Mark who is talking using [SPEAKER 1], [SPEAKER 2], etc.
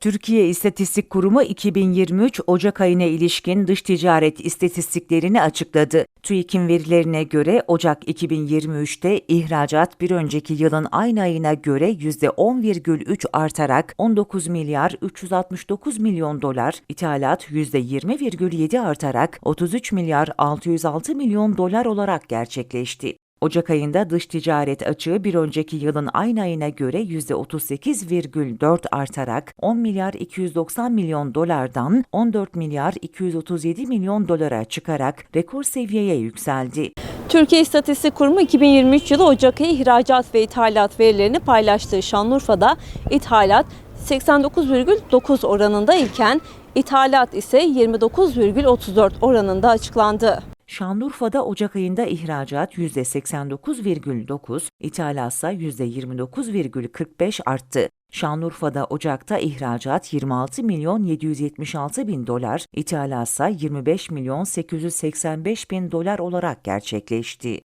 [SPEAKER 1] Türkiye İstatistik Kurumu 2023 Ocak ayına ilişkin dış ticaret istatistiklerini açıkladı. TÜİK'in verilerine göre Ocak 2023'te ihracat bir önceki yılın aynı ayına göre %10,3 artarak 19 milyar 369 milyon dolar, ithalat %20,7 artarak 33 milyar 606 milyon dolar olarak gerçekleşti. Ocak ayında dış ticaret açığı bir önceki yılın aynı ayına göre %38,4 artarak 10 milyar 290 milyon dolardan 14 milyar 237 milyon dolara çıkarak rekor seviyeye yükseldi.
[SPEAKER 2] Türkiye İstatistik Kurumu 2023 yılı Ocak ayı ihracat ve ithalat verilerini paylaştığı Şanlıurfa'da ithalat 89,9 oranında iken ithalat ise 29,34 oranında açıklandı.
[SPEAKER 1] Şanlıurfa'da Ocak ayında ihracat %89,9, ithalatsa %29,45 arttı. Şanlıurfa'da Ocak'ta ihracat 26 milyon 776 bin dolar, ithalatsa 25 milyon 885 bin dolar olarak gerçekleşti.